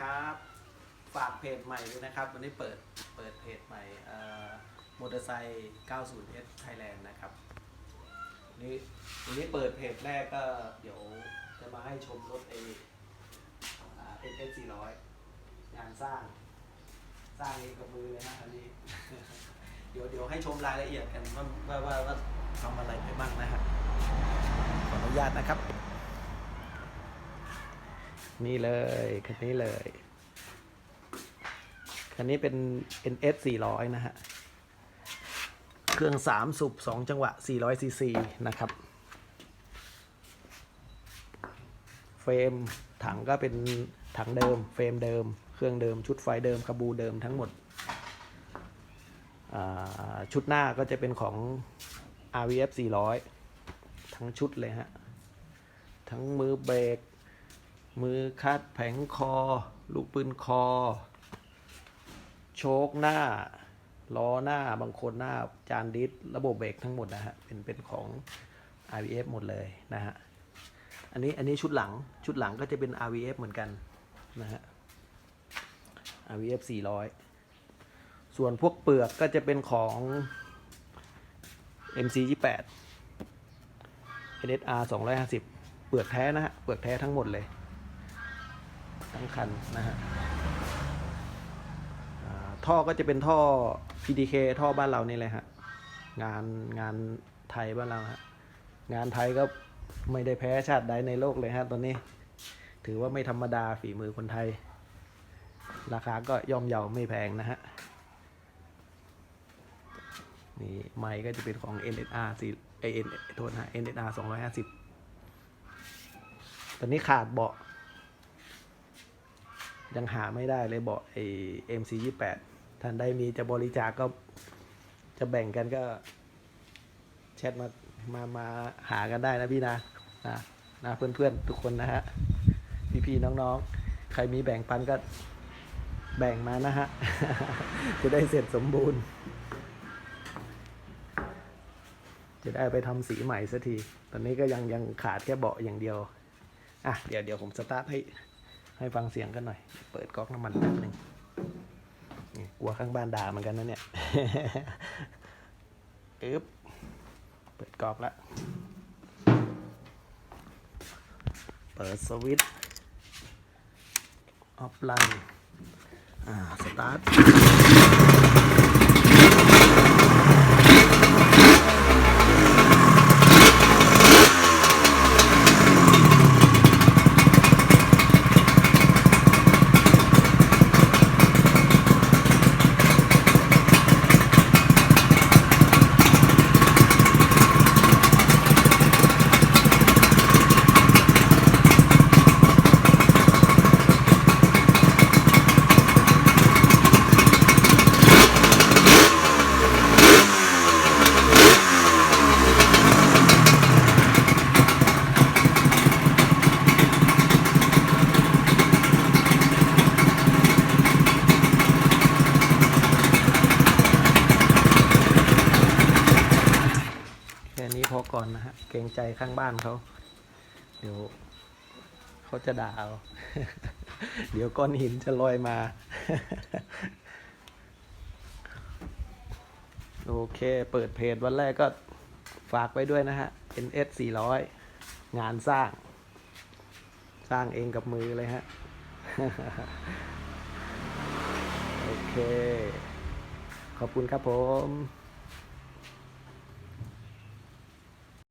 ครับ ฝากเพจใหม่ด้วยนะครับ วันนี้เปิดเปิดเพจใหม่มอเตอร์ไซค์ 90S Thailand นะครับนนี้วันนี้เปิดเพจแรกก็เดี๋ยวจะมาให้ชมรถเอเอสสี่ร้อยงานสร้าง สร้างเองกับมือเลยนะอันนี้ เดี๋ยวเดี๋ยวให้ชมรายละเอียดกันว่าว่าว่าทำอะไรไปบ้างนะฮะขออนุญาตนะครับ นี่เลยคันนี้เลย คันนี้เป็น NS 400 นะฮะ เครื่อง 3 สูบ2 จังหวะ 400ซีซีนะครับ เฟรมถังก็เป็นถังเดิม เฟรมเดิม เครื่องเดิม ชุดไฟเดิมกระบูเดิมทั้งหมด ชุดหน้าก็จะเป็นของ RVF 400 ทั้งชุดเลยฮะ ทั้งมือเบรก มือคัดแผงคอ ลูกปืนคอ โชคหน้า ล้อหน้าบางคนหน้าจานดิสระบบเบรกทั้งหมดนะฮะ เป็นเป็นของ RVF หมดเลยนะฮะ อันนี้อันนี้ชุดหลังชุดหลังก็จะเป็น RVF เหมือนกันนะฮะ RVF 400 ส่วนพวกเปลือกก็จะเป็นของ MC 28 NSR 250 เปลือกแท้นะฮะ เปลือกแท้ทั้งหมดเลย ทั้งคันนะฮะอ่าท่อก็จะเป็นท่อ PDK ท่อบ้านเรานี่เลยฮะ งานงานไทยบ้านเราฮะ งานไทยก็ไม่ได้แพ้ชาติใดในโลกเลยฮะตอนนี้ ถือว่าไม่ธรรมดาฝีมือคนไทย ราคาก็ย่อมเยาไม่แพงนะฮะ นี่ไมค์ก็จะเป็นของ NSR 4 AN โทษนะ NSR 250 ตอนนี้ขาดเบาะ ยังหาไม่ได้เลยเบาะไอ้ MC 28ท่านใดมีจะบริจาคก็จะแบ่งกันก็แชทมามามาหากันได้นะพี่นะนะนะเพื่อนๆทุกคนนะฮะพี่ๆน้องๆ ใครมีแบ่งปันก็แบ่งมานะฮะ จะได้เสร็จสมบูรณ์ จะได้ไปทำสีใหม่สักที ตอนนี้ก็ยังยังขาดแค่เบาะอย่างเดียว อะ เดี๋ยวเดี๋ยวผมสตาร์ทให้ ให้ฟังเสียงกันหน่อย เปิดก๊อกน้ำมันแป๊บหนึ่งนี่กลัวข้างบ้านด่าเหมือนกันนะเนี่ยอึ๊บเปิดก๊อกแล้ว เปิดสวิตช์ออฟไลน์อ่า สตาร์ท ค่นี้พอก่อนนะฮะ เกรงใจข้างบ้านเขา เดี๋ยวเขาจะด่าเอาเดี๋ยวก้อนหินจะลอยมา โอเค เปิดเพจวันแรกก็ฝากไปด้วยนะฮะ NS 400 งานสร้าง สร้างเองกับมือเลยฮะ โอเค ขอบคุณครับผม